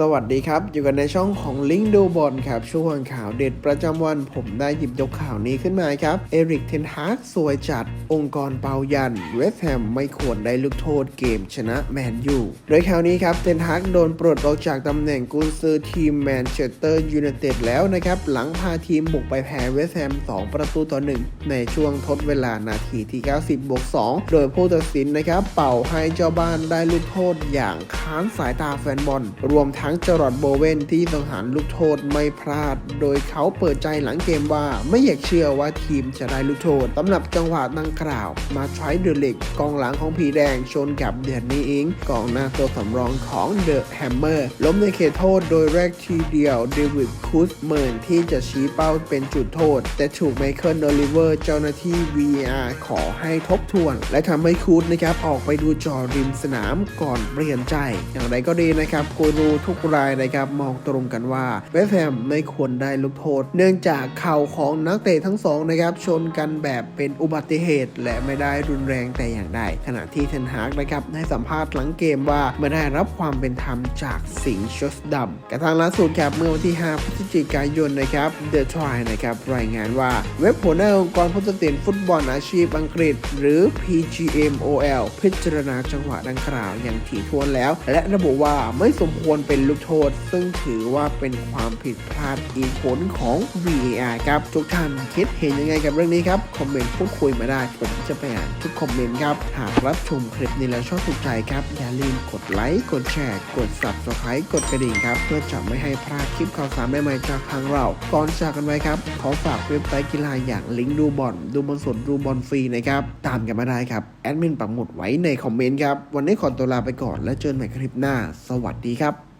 สวัสดีครับ อยู่กันในช่องของลิงดูบอลครับ ช่วงข่าวเด็ดประจำวันผมได้หยิบยกข่าวนี้ขึ้นมาครับ เอริกเทนฮากสวยจัด องค์กรเปายัน เวสแฮมไม่ควรได้ลูกโทษเกมชนะแมนยูโดยข่าวนี้ครับเทนฮากโดนปลดออกจากตำแหน่งกุนซือทีมแมนเชสเตอร์ยูไนเต็ดแล้วนะครับ หลังพาทีมบุกไปแพ้เวสแฮม 2 ประตูต่อ 1 ในช่วงทดเวลานาทีที่ 90บวก2โดยผู้ตัดสินนะครับเป่าให้เจ้าบ้านได้ลูกโทษอย่างค้านสายตาแฟนบอลรวมทั้งั้งจรอดโบเวนที่สังหารลูกโทษไม่พลาด โดยเขาเปิดใจหลังเกมว่าไม่อยากเชื่อว่าทีมจะได้ลูกโทษสำหรับจังหวะดังกล่าว มาใช้เดอะเล็กกองหลังของผีแดงชนกับเดือนนี้อิงกองหน้าตัวสำรองของเดอะแฮมเมอร์ล้มในเขตโทษโดยแรกทีเดียวเดวิดคูสเมิร์นที่จะชี้เป้าเป็นจุดโทษ แต่ถูกไมเคิลโอลิเวอร์เจ้าหน้าที่ VR ขอให้ทบทวน และทำให้คูสนะครับออกไปดูจอริมสนามก่อนเปลี่ยนใจ อย่างไรก็ดีนะครับกูรูทุกรายนะครับมองตรงกันว่าเวสแฮมไม่ควรได้ลูกโทษ เนื่องจากเข่าของนักเตะทั้งสองนะครับชนกันแบบเป็นอุบัติเหตุ และไม่ได้รุนแรงแต่อย่างใดขณะที่เทนฮากนะครับให้สัมภาษณ์หลังเกมว่าไม่ได้รับความเป็นธรรมจากสิงห์ชสดำกระทั่งล่าสุดครับเมื่อวันที่ 5 พฤศจิกายนนะครับ The Try นะครับรายงานว่าเว็บหัวหน้าองค์กรผู้ตัดสินฟุตบอลอาชีพอังกฤษ หรือ PGMOL พิจารณาจังหวะดังกล่าวอย่างถี่ถ้วนแล้ว และระบุว่าไม่สมควรเป็นลูกโทษ ซึ่งถือว่าเป็นความผิดพลาดอีกผลของ VAR ครับ ทุกท่านคิดเห็นยังไงกับเรื่องนี้ครับ คอมเมนต์พูดคุยมาได้ ผมจะไปอ่านทุกคอมเมนต์ครับ หากรับชมคลิปนี้แล้วชอบถูกใจครับ อย่าลืมกดไลค์ กดแชร์ กด subscribe กดกระดิ่งครับ เพื่อจะไม่ให้พลาดคลิปข่าวสารใหม่ๆจากทางเรา ก่อนจากกันไว้ครับ ขอฝากเว็บไซต์กีฬาอย่างลิงก์ดูบอลดูบอลสดดูบอลฟรีนะครับ ตามกันมาได้ครับ แอดมินปักหมุดไว้ในคอมเมนต์ครับ วันนี้ขอตัวลาไปก่อน แล้วเจอกันใหม่คลิปหน้า สวัสดีครับ